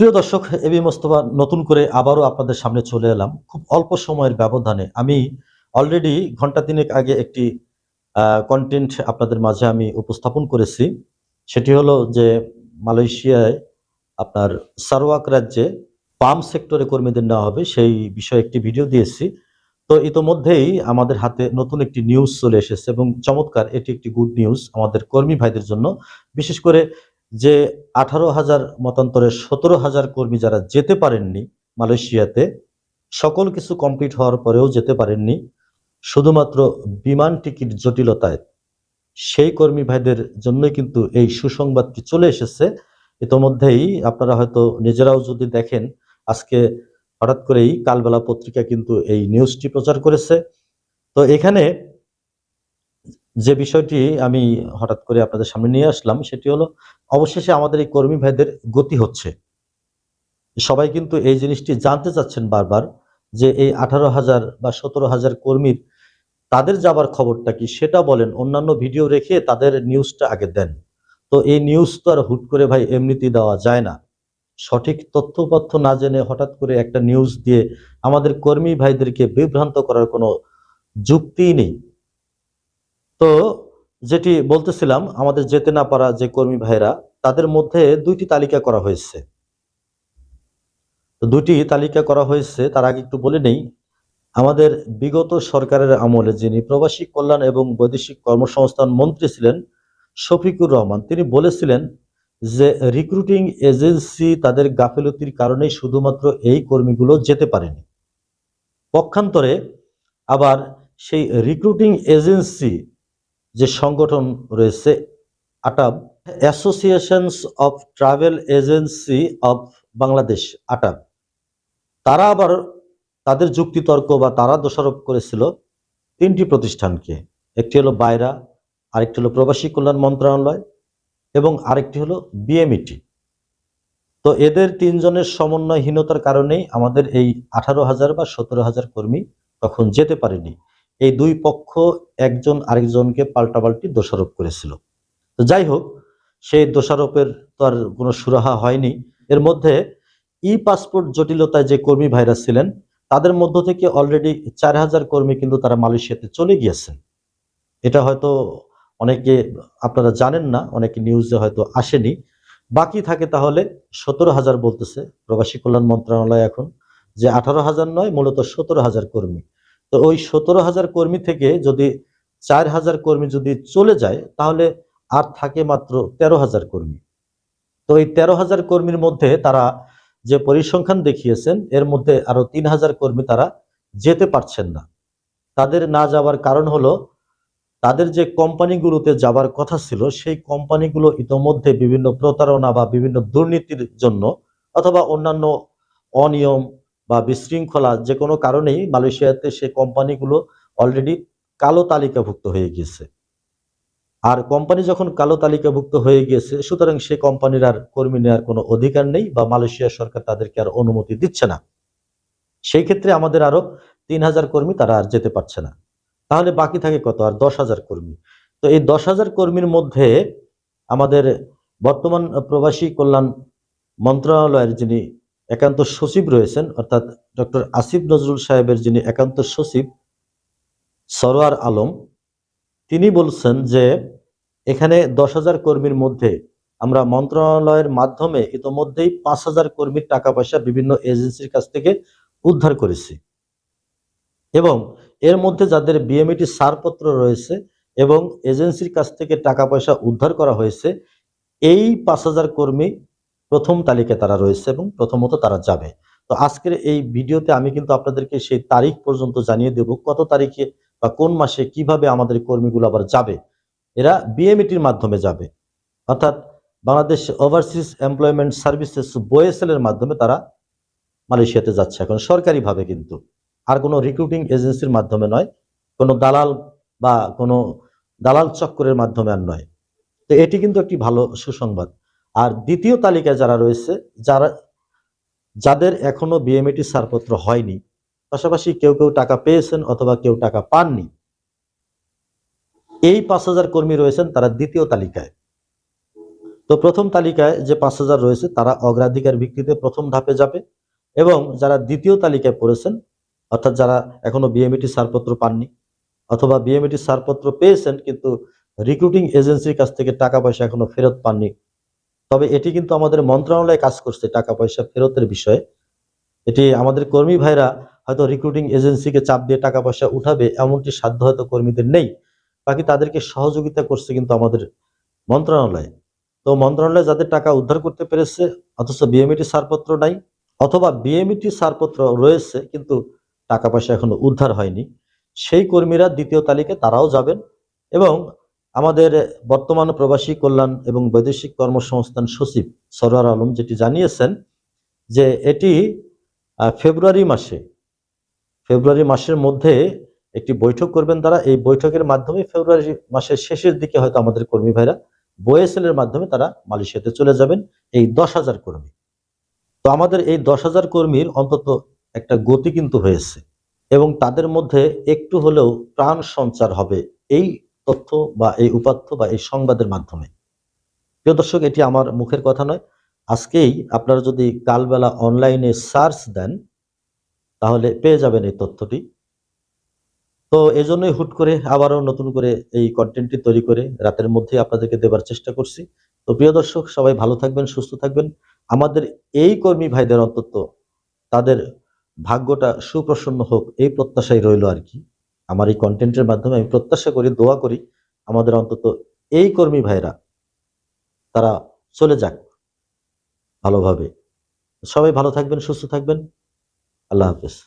প্রিয় দর্শক এবি মোস্তফা, নতুন করে আবারও আপনাদের সামনে চলে এলাম। খুব অল্প সময়ের ব্যবধানে আমি অলরেডি ঘণ্টা তিনেক আগে একটি কন্টেন্ট আপনাদের মাঝে আমি উপস্থাপন করেছি। সেটি হলো যে মালয়েশিয়ায় আপনার সারওয়াক রাজ্যে পাম সেক্টরে কর্মীদের নেওয়া হবে, সেই বিষয়ে একটি ভিডিও দিয়েছি। তো ইতোমধ্যেই আমাদের হাতে নতুন একটি নিউজ চলে এসেছে এবং চমৎকার এটি একটি গুড নিউজ আমাদের কর্মী ভাইদের জন্য। বিশেষ করে যে আঠারো হাজার মতান্তরে সতেরো হাজার কর্মী যারা যেতে পারেননি মালয়েশিয়াতে, সকল কিছু কমপ্লিট হওয়ার পরেও যেতে পারেননি। শুধুমাত্র বিমান টিকিট জটিলতায় সেই কর্মী ভাইদের জন্যই কিন্তু এই সুসংবাদটি চলে এসেছে। ইতোমধ্যেই আপনারা হয়তো নিজেরাও যদি দেখেন, আজকে হঠাৎ করেই কালবেলা পত্রিকা কিন্তু এই নিউজটি প্রচার করেছে। তো এখানে যে বিষয়টি আমি হঠাৎ করে আপনাদের সামনে নিয়ে আসলাম, সেটি হলো অবশেষে আমাদের এই কর্মী ভাইদের গতি হচ্ছে। সবাই কিন্তু এই জিনিসটি জানতে চাচ্ছেন বারবার যে এই আঠারো হাজার বা সতেরো হাজার কর্মীর তাদের যাবার খবরটা কি, সেটা বলেন, অন্যান্য ভিডিও রেখে তাদের নিউজটা আগে দেন। তো এই নিউজ তো আর হুট করে ভাই এমনিতেই দেওয়া যায় না। সঠিক তথ্যপথ্য না জেনে হঠাৎ করে একটা নিউজ দিয়ে আমাদের কর্মী ভাইদেরকে বিভ্রান্ত করার কোনো যুক্তিই নেই। তো যেটি বলতেছিলাম, আমাদের যেতে না পারা যে কর্মী ভাইরা তাদের মধ্যে দুইটি তালিকা করা হয়েছে। দুটি তালিকা করা হয়েছে, তার আগে একটু বলে নেই। আমাদের বিগত সরকারের আমলে যিনি প্রবাসী কল্যাণ এবং বৈদেশিক কর্মসংস্থান মন্ত্রী ছিলেন, শফিকুর রহমান, তিনি বলেছিলেন যে রিক্রুটিং এজেন্সি তাদের গাফিলতির কারণেই শুধুমাত্র এই কর্মীগুলো যেতে পারেনি। পক্ষান্তরে আবার সেই রিক্রুটিং এজেন্সি যে সংগঠন রয়েছে ATAB associations of travel agency of Bangladesh ATAB. তারা আবার তাদের যুক্তিতর্ক বা তারা দোষারোপ করেছিল তিনটি প্রতিষ্ঠানকে। একটি হলো বাইরা, আরেকটি হলো প্রবাসী কল্যাণ মন্ত্রণালয় এবং আরেকটি হলো বিএমইটি তো এদের তিনজনের সমন্বয়হীনতার কারণেই আমাদের এই আঠারো হাজার বা সতেরো হাজার কর্মী তখন যেতে পারেনি। এই দুই পক্ষ একজন আরেকজনকে পাল্টাপাল্টি দোষারোপ করেছিল। তো যাই হোক সেই দোষারোপের তো আর কোনো সুরাহা হয়নি। এর মধ্যে ই পাসপোর্ট জটিলতায় যে কর্মী ভাইরা ছিলেন, তাদের মধ্য থেকে অলরেডি চার হাজার কর্মী কিন্তু তারা মালয়েশিয়াতে চলে গিয়েছেন। এটা হয়তো অনেকে আপনারা জানেন না, অনেকে নিউজে হয়তো আসেনি। বাকি থাকে তাহলে সতেরো হাজার বলতেছে প্রবাসী কল্যাণ মন্ত্রণালয় এখন, যে আঠারো হাজার নয়, মূলত সতেরো হাজার কর্মী। তো ওই সতেরো হাজার কর্মী থেকে যদি চার হাজার কর্মী যদি চলে যায়, তাহলে আর থাকে মাত্র তেরো হাজার কর্মী। তো এই তেরো হাজার কর্মীর মধ্যে তারা যে পরিসংখ্যান দেখিয়েছেন, এর মধ্যে আরও তিন হাজার কর্মী তারা যেতে পারছেন না। তাদের না যাওয়ার কারণ হলো, তাদের যে কোম্পানিগুলোতে যাবার কথা ছিল, সেই কোম্পানিগুলো ইতোমধ্যে বিভিন্ন প্রতারণা বা বিভিন্ন দুর্নীতির জন্য অথবা অন্যান্য অনিয়ম বা বিশৃঙ্খলা যে কোনো কারণেই মালয়েশিয়াতে সে কোম্পানিগুলো অলরেডি কালো তালিকাভুক্ত হয়ে গিয়েছে। আর কোম্পানি যখন কালো তালিকাভুক্ত হয়ে গিয়েছে, সুতরাং সে কোম্পানির আর কর্মী নেওয়ার কোনো অধিকার নেই বা মালয়েশিয়া সরকার তাদেরকে আর অনুমতি দিচ্ছে না। সেই ক্ষেত্রে আমাদের আরও তিন হাজার কর্মী তারা আর যেতে পারছে না। তাহলে বাকি থাকে কত? আর দশ হাজার কর্মী। তো এই দশ হাজার কর্মীর মধ্যে আমাদের বর্তমান প্রবাসী কল্যাণ মন্ত্রণালয়ের যিনি একান্ত সচিব রয়েছেন, অর্থাৎ ডক্টর আসিফ নজরুল সাহেবের যিনি একান্ত সচিব, সরোয়ার আলম, তিনি বলছেন যে এখানে দশ হাজার কর্মীর মধ্যে আমরা মন্ত্রণালয়ের মাধ্যমে ইতোমধ্যেই পাঁচ হাজার কর্মীর টাকা পয়সা বিভিন্ন এজেন্সির কাছ থেকে উদ্ধার করেছি। এবং এর মধ্যে যাদের বিএমইটি ছাড়পত্র রয়েছে এবং এজেন্সির কাছ থেকে টাকা পয়সা উদ্ধার করা হয়েছে, এই পাঁচ হাজার কর্মী প্রথম তালিকায় তারা রয়েছে এবং প্রথমত তারা যাবে। তো আজকের এই ভিডিওতে আমি কিন্তু আপনাদেরকে সেই তারিখ পর্যন্ত জানিয়ে দেব, কত তারিখে বা কোন মাসে কীভাবে আমাদের কর্মীগুলো আবার যাবে। এরা বিএমইটির মাধ্যমে যাবে। অর্থাৎ Bangladesh overseas employment services BOESL এর মাধ্যমে তারা মালয়েশিয়াতে যাচ্ছে এখন, সরকারিভাবে কিন্তু। আর কোনো রিক্রুটিং এজেন্সির মাধ্যমে নয়, কোনো দালাল বা কোনো দালাল চক্করের মাধ্যমে আর নয়। তো এটি কিন্তু একটি ভালো সুসংবাদ। আর দ্বিতীয় তালিকায় যারা রয়েছে, যারা, যাদের এখনও বিএমএটি ছাড়পত্র হয়নি, পাশাপাশি কেউ কেউ টাকা পেয়েছেন অথবা কেউ টাকা পাননি, এই পাঁচ হাজার কর্মী রয়েছেন তারা দ্বিতীয় তালিকায়। তো প্রথম তালিকায় যে পাঁচ হাজার রয়েছে, তারা অগ্রাধিকার ভিত্তিতে প্রথম ধাপে যাবে এবং যারা দ্বিতীয় তালিকায় পড়েছেন, অর্থাৎ যারা এখনও বিএমইটি ছাড়পত্র পাননি অথবা বিএমইটি ছাড়পত্র পেয়েছেন, কিন্তু রিক্রুটিং এজেন্সির কাছ থেকে টাকা পয়সা এখনও ফেরত পাননি তবে এটি কিন্তু আমাদের মন্ত্রণালয়ে কাজ করছে টাকা পয়সা ফেরতের বিষয়ে। এটি আমাদের কর্মী ভাইরা হয়তো রিক্রুটিং এজেন্সিকে চাপ দিয়ে টাকা পয়সা উঠাবে, এমনটি সাধ্য হয়তো কর্মীদের নেই। বাকি তাদেরকে সহযোগিতা করছে কিন্তু আমাদের মন্ত্রণালয়। তো মন্ত্রণালয় যাদের টাকা উদ্ধার করতে পেরেছে, অথচ বিএমইটি ছাড়পত্র নাই, অথবা বিএমইটি ছাড়পত্র রয়েছে, কিন্তু টাকা পয়সা এখনও উদ্ধার হয়নি, সেই কর্মীরা দ্বিতীয় তালিকায় তারাও যাবেন এবং আমাদের বর্তমান প্রবাসী কল্যাণ এবং বৈদেশিক কর্মসংস্থান সচিব সরোয়ার আলম যেটি জানিয়েছেন যে এটি ফেব্রুয়ারি মাসে, ফেব্রুয়ারি মাসের মধ্যে একটি বৈঠক করবেন তারা। এই বৈঠকের মাধ্যমে ফেব্রুয়ারি মাসের শেষের দিকে হয়তো আমাদের কর্মী ভাইরা বোয়েসেল এর মাধ্যমে তারা মালয়েশিয়াতে চলে যাবেন, এই দশ হাজার কর্মী। তো আমাদের এই দশ হাজার কর্মীর অন্তত একটা গতি কিন্তু হয়েছে এবং তাদের মধ্যে একটু হলেও প্রাণ সঞ্চার হবে, এই তথ্য বা এই উপাত্ত বা এই সংবাদের মাধ্যমে। প্রিয় দর্শক, এটি আমার মুখের কথা নয়। আজকেই আপনারা যদি কালবেলা অনলাইনে সার্চ দেন, তাহলে পেয়ে যাবেন এই তথ্যটি। তো এজন্যই হুট করে আবারও নতুন করে এই কন্টেন্টটি তৈরি করে রাতের মধ্যে আপনাদেরকে দেবার চেষ্টা করছি। তো প্রিয় দর্শক, সবাই ভালো থাকবেন, সুস্থ থাকবেন। আমাদের এই কর্মী ভাইদের অন্তত তাদের ভাগ্যটা সুপ্রসন্ন হোক, এই প্রত্যাশাই রইল আর কি। আমার এই কন্টেন্টের মাধ্যমে আমি প্রত্যাশা করি, দোয়া করি আমাদের অন্তত এই কর্মী ভাইরা তারা চলে যাক ভালোভাবে। সবাই ভালো থাকবেন, সুস্থ থাকবেন। আল্লাহ হাফেজ।